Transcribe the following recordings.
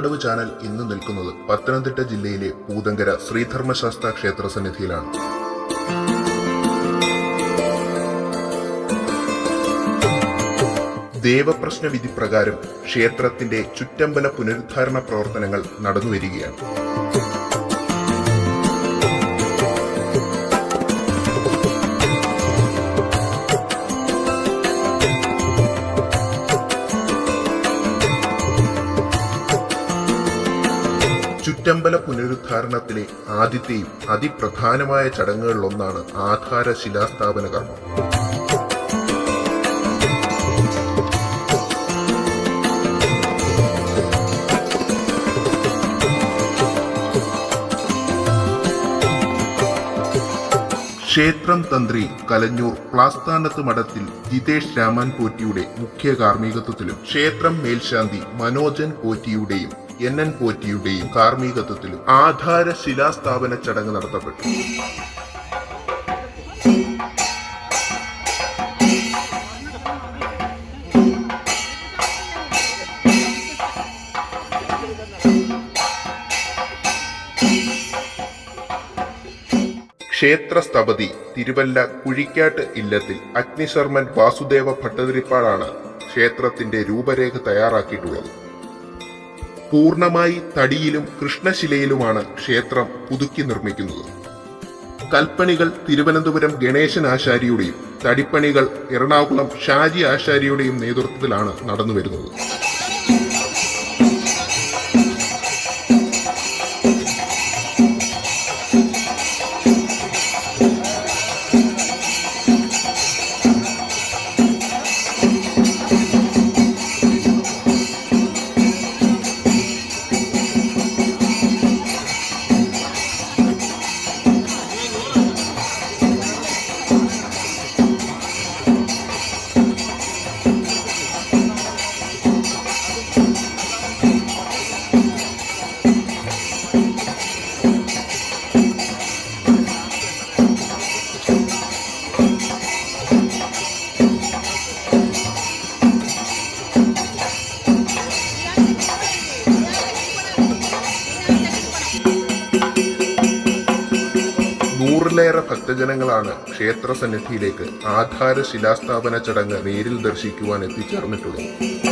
Arattukadavu channel ഇന്ന് നിൽക്കുന്നത് പത്തനംതിട്ട ജില്ലയിലെ പൂതങ്കര ശ്രീധർമ്മശാസ്ത്ര ക്ഷേത്ര സന്നിധിയിലാണ്. ദേവപ്രശ്ന വിധി പ്രകാരം ക്ഷേത്രത്തിന്റെ ചുറ്റമ്പല പുനരുദ്ധാരണ പ്രവർത്തനങ്ങൾ നടന്നുവരികയാണ്. ചുറ്റമ്പല പുനരുദ്ധാരണത്തിലെ ആദ്യത്തെയും അതിപ്രധാനമായ ചടങ്ങുകളിലൊന്നാണ് ആധാര ശിലാസ്ഥാപന കർമ്മം ക്ഷേത്രം തന്ത്രി കലഞ്ഞൂർ പ്ലാസ്ഥാനത്ത് മഠത്തിൽ ജിതേഷ് രാമൻ പോറ്റിയുടെ മുഖ്യ കാർമ്മികത്വത്തിലും ക്ഷേത്രം മേൽശാന്തി മനോജൻ പോറ്റിയുടെയും എൻ എൻ പോറ്റിയുടെയും കാർമ്മികത്വത്തിലും ആധാര ശിലാസ്ഥാപന ചടങ്ങ് നടത്തപ്പെട്ടു. ക്ഷേത്രസ്ഥപതി തിരുവല്ല കുഴിക്കാട്ട് ഇല്ലത്തിൽ അഗ്നിശർമ്മൻ വാസുദേവ ഭട്ടതിരിപ്പാടാണ് ക്ഷേത്രത്തിന്റെ രൂപരേഖ തയ്യാറാക്കിയിട്ടുള്ളത്. പൂർണമായി തടിയിലും കൃഷ്ണശിലയിലുമാണ് ക്ഷേത്രം പുതുക്കി നിർമ്മിക്കുന്നത്. കൽപ്പണികൾ തിരുവനന്തപുരം ഗണേശൻ ആശാരിയുടെയും തടിപ്പണികൾ എറണാകുളം ഷാജി ആശാരിയുടെയും നേതൃത്വത്തിലാണ് നടന്നുവരുന്നത്. നൂറിലേറെ ഭക്തജനങ്ങളാണ് ക്ഷേത്ര സന്നിധിയിലേക്ക് ആധാര ശിലാസ്ഥാപന ചടങ്ങ് നേരിൽ ദർശിക്കുവാൻ എത്തിച്ചേർന്നിട്ടുള്ളത്.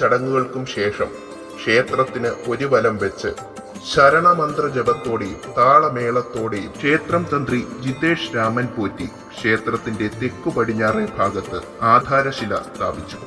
ചടങ്ങുകൾക്കും ശേഷം ക്ഷേത്രത്തിന് ഒരു വലം വെച്ച് ശരണമന്ത്ര ജപത്തോടെയും താളമേളത്തോടെയും ക്ഷേത്രം തന്ത്രി ജിതേഷ് രാമൻ പോറ്റി ക്ഷേത്രത്തിന്റെ തെക്കു പടിഞ്ഞാറേ ഭാഗത്ത് ആധാരശില സ്ഥാപിച്ചു.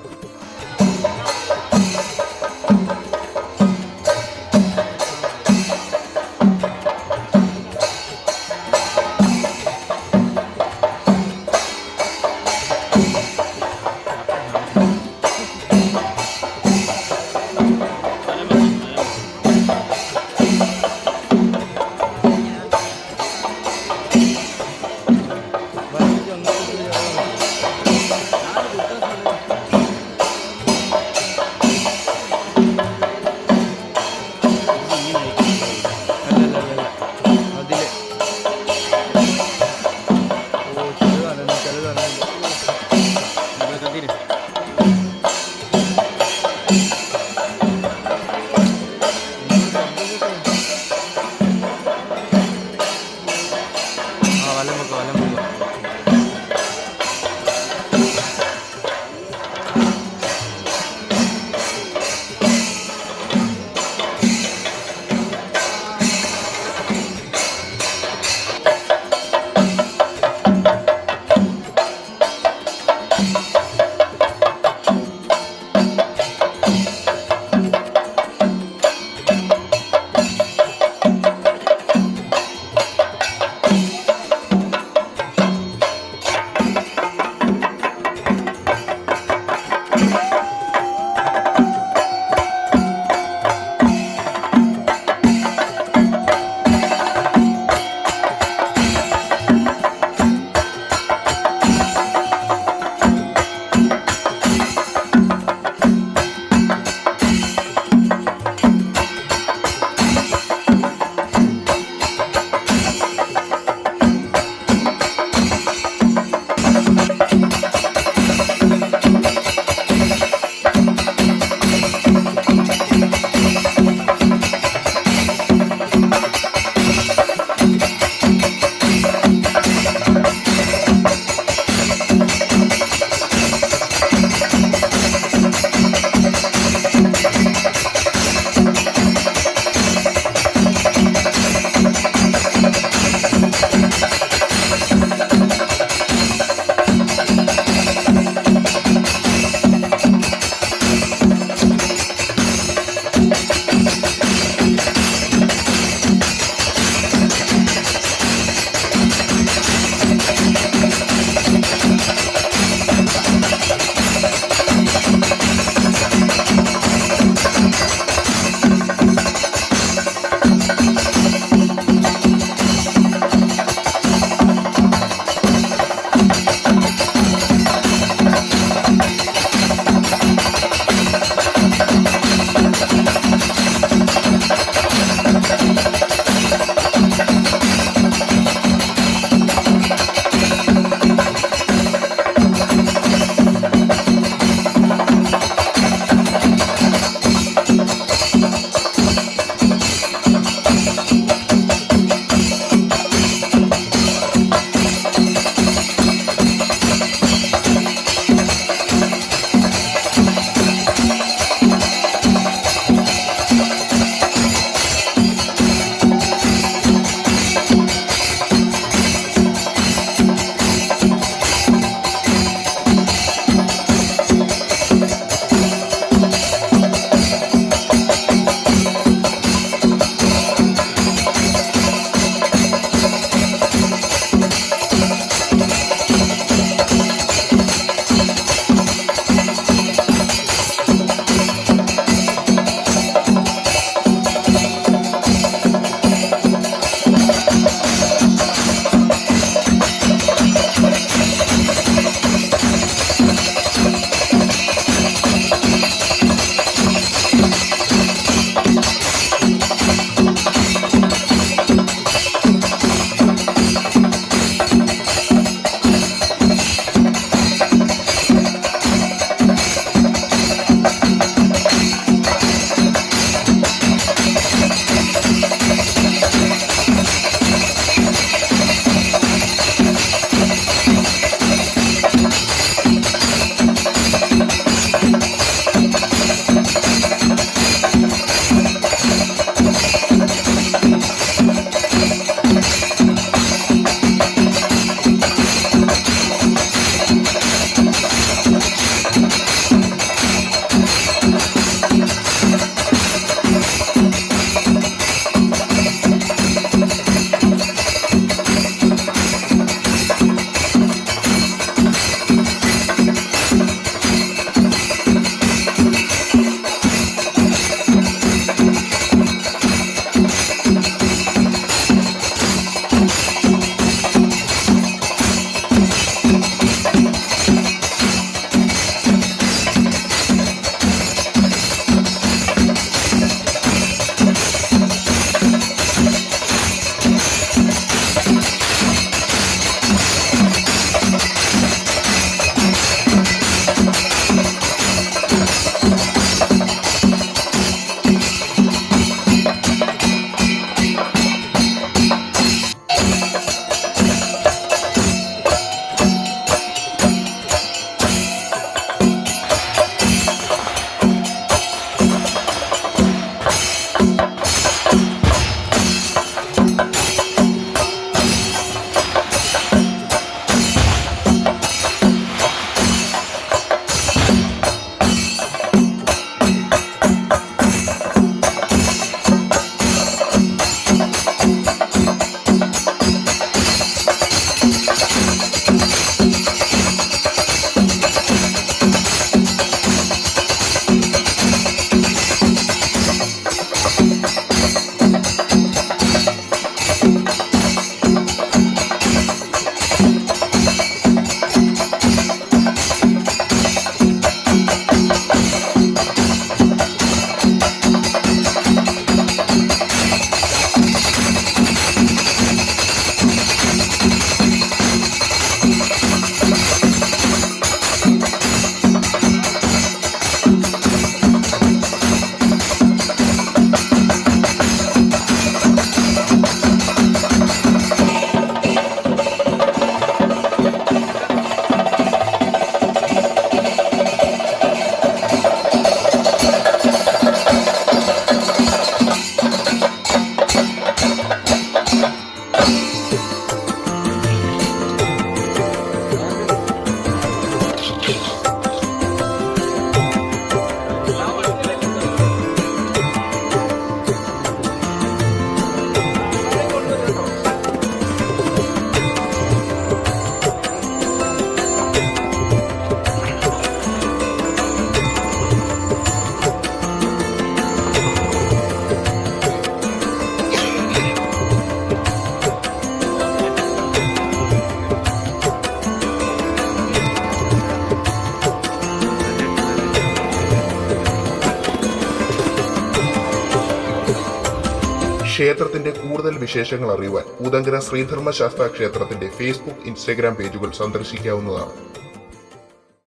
ക്ഷേത്രത്തിന്റെ കൂടുതൽ വിശേഷങ്ങൾ അറിയുവാൻ ഉദങ്കര ശ്രീധർമ്മശാസ്ത്ര ക്ഷേത്രത്തിന്റെ ഫേസ്ബുക്ക് ഇൻസ്റ്റഗ്രാം പേജുകൾ സന്ദർശിക്കാവുന്നതാണ്.